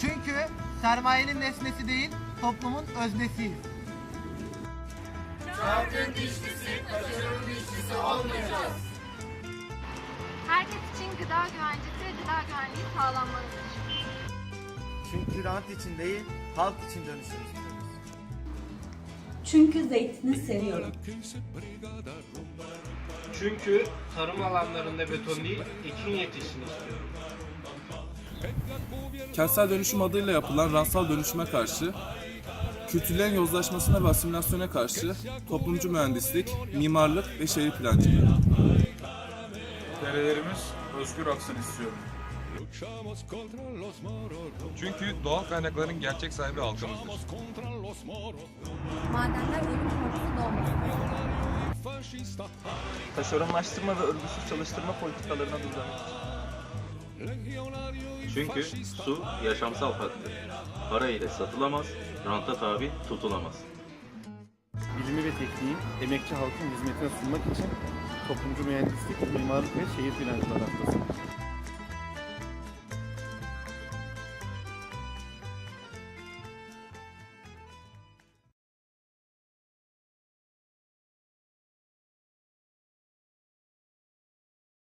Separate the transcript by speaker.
Speaker 1: Çünkü sermayenin nesnesi değil, toplumun öznesiyiz.
Speaker 2: Herkes için gıda güvencesi ve gıda güvenliği sağlanmalıdır.
Speaker 3: Çünkü rant için değil, halk için dönüşüm istiyoruz.
Speaker 4: Çünkü zeytini seviyorum.
Speaker 5: Çünkü tarım alanlarında beton değil, ekin yetişsin istiyorum.
Speaker 6: Kentsel dönüşüm adıyla yapılan rantsal dönüşüme karşı, kültürlerin yozlaşmasına ve asimilasyona karşı toplumcu mühendislik, mimarlık ve şehir plancılığı.
Speaker 7: Derelerimiz özgür aksın istiyorum. Çünkü doğal kaynakların gerçek sahibi halkımızdır.
Speaker 4: Madenler ölüm.
Speaker 8: Taşeronlaştırma ve örgüsüz çalıştırma politikalarına durdurmak
Speaker 9: Çünkü su yaşamsal haktır. Para ile satılamaz, ranta tabi tutulamaz.
Speaker 10: bilimi ve tekniği emekçi halkın hizmetine sunmak için toplumcu mühendislik, mimarlık ve şehir plancılığı haftasıdır.